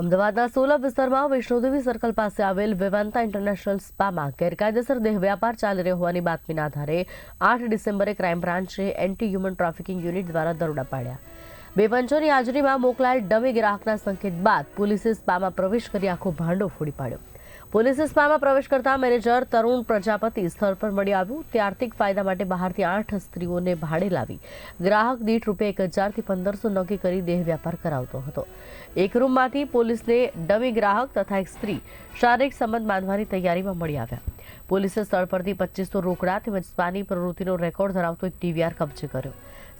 અમદાવાદના સોલા વિસ્તારમાં વૈષ્ણોદેવી સર્કલ પાસે આવેલ વેવાંતા ઇન્ટરનેશનલ સ્પામાં ગેરકાયદેસર દેહ વ્યાપાર ચાલી રહ્યો હોવાની બાતમીના આધારે આઠ ડિસેમ્બરે ક્રાઇમ બ્રાન્ચે એન્ટી હ્યુમન ટ્રાફિકિંગ યુનિટ દ્વારા દરોડા પાડ્યા. બે પંચોની હાજરીમાં મોકલાયેલ ડમી ગ્રાહકના સંકેત બાદ પોલીસે સ્પામાં પ્રવેશ કરી આખો ભાંડો ફોડી પાડ્યો. પોલીસે સ્પામાં પ્રવેશ કરતા મેનેજર તરુણ પ્રજાપતિ સ્થળ પર મળી આવ્યું. તે આર્થિક ફાયદા માટે બહારથી આઠ સ્ત્રીઓને ભાડે લાવી ગ્રાહક દીઠ રૂપિયા એક હજારથી પંદરસો નક્કી કરી દેહ વ્યાપાર કરાવતો હતો. એક રૂમમાંથી પોલીસને ડમી ગ્રાહક તથા એક સ્ત્રી શારીરિક સંબંધ બાંધવાની તૈયારીમાં મળી આવ્યા. પોલીસે સ્થળ પરથી પચીસો રોકડા તેમજ સ્પાની પ્રવૃત્તિનો રેકોર્ડ ધરાવતો એક ટીવીઆર કબજે કર્યો.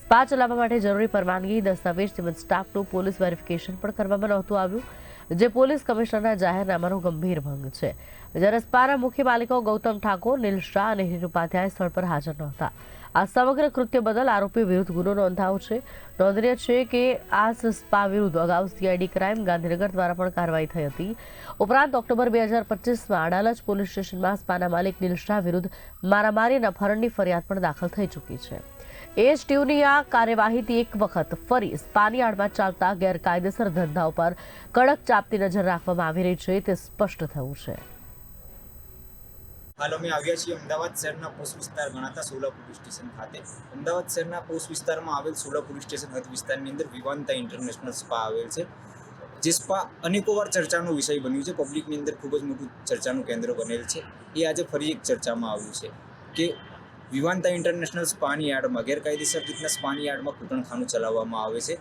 સ્પા ચલાવવા માટે જરૂરી પરવાનગી, દસ્તાવેજ તેમજ સ્ટાફનું પોલીસ વેરિફિકેશન પણ કરવામાં નહોતું આવ્યું. જે પોલીસ કમિશનરના જાહેરનામાનો ગંભીર ભંગ છે. જ્યારે સ્પાના મુખ્ય માલિકો ગૌતમ ઠાકોર, નીલ શાહ અને હિર ઉપાધ્યાય સ્થળ પર હાજર નહોતા. આ સમગ્ર કૃત્ય બદલ આરોપી વિરુદ્ધ ગુનો નોંધાયો છે. નોંધનીય છે કે આ સ્પા વિરુદ્ધ અગાઉ સીઆઈડી ક્રાઇમ ગાંધીનગર દ્વારા પણ કાર્યવાહી થઈ હતી. ઉપરાંત ઓક્ટોબર બે હજાર પચીસમાં અડાલજ પોલીસ સ્ટેશનમાં સ્પાના માલિક નીલ શાહ વિરુદ્ધ મારામારી અને અપહરણની ફરિયાદ પણ દાખલ થઈ ચૂકી છે. એએચટીયુની આ કાર્યવાહીથી એક વખત ફરી સ્પાની ચાલતા ગેરકાયદેસર ધંધા ઉપર કડક ચાપતી નજર રાખવામાં આવી રહી છે. તે સ્પષ્ટ થયું છે. હાલ અમે આવ્યા છીએ અમદાવાદ શહેરના પોસ્ટ વિસ્તાર ગણાતા સોલા પોલીસ સ્ટેશન ખાતે. અમદાવાદ શહેરના પોસ્ટ વિસ્તારમાં આવેલ સોલા પોલીસ સ્ટેશન હદ વિસ્તારની અંદર વિવાનતા ઇન્ટરનેશનલ સ્પા આવેલ છે, જે સ્પા અનેકો વાર ચર્ચાનો વિષય બન્યું છે. પબ્લિકની અંદર ખૂબ જ મોટું ચર્ચાનું કેન્દ્ર બનેલ છે. એ આજે ફરી એક ચર્ચામાં આવ્યું છે કે વિવાંતા ઇન્ટરનેશનલ સ્પાની યાર્ડમાં, ગેરકાયદેસર રીતના સ્પાની યાર્ડમાં કૂટણખાનું ચલાવવામાં આવે છે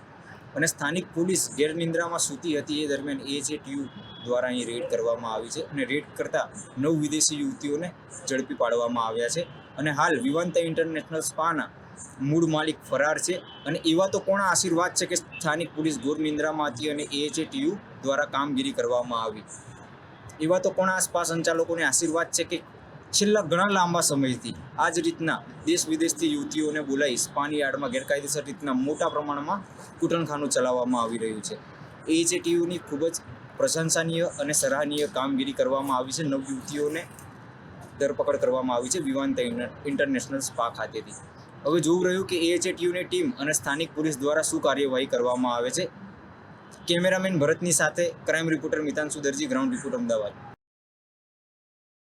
અને સ્થાનિક પોલીસ ગેરનિંદ્રામાં સૂતી હતી. એ દરમિયાન એચએટીયુ દ્વારા અહીં રેડ કરવામાં આવી છે અને રેડ કરતા નવ વિદેશી યુવતીઓને ઝડપી પાડવામાં આવ્યા છે. અને હાલ વિવાંતા ઇન્ટરનેશનલ સ્પાના મૂળ માલિક ફરાર છે અને એવા તો કોણા આશીર્વાદ છે કે સ્થાનિક પોલીસ ગોરનિંદ્રામાં હતી અને એચએટીયુ દ્વારા કામગીરી કરવામાં આવી? એવા તો કોણા સ્પા સંચાલકોને આશીર્વાદ છે કે છેલ્લા ઘણા લાંબા સમયથી આ જ રીતના દેશ વિદેશથી યુવતીઓને બોલાવી સ્પાની યાર્ડમાં ગેરકાયદેસર રીતના મોટા પ્રમાણમાં કૂટણખાનું ચલાવવામાં આવી રહ્યું છે. એચએટીયુની ખૂબ જ પ્રશંસનીય અને સરાહનીય કામગીરી કરવામાં આવી છે, નવ યુવતીઓને ધરપકડ કરવામાં આવી છે વિવાંતા ઇન્ટરનેશનલ સ્પા ખાતેથી. હવે જોવું રહ્યું કે એએચએટીયુની ટીમ અને સ્થાનિક પોલીસ દ્વારા શું કાર્યવાહી કરવામાં આવે છે? કેમેરામેન ભરતની સાથે crime reporter Mitanshu Darji, ground report Ahmedabad.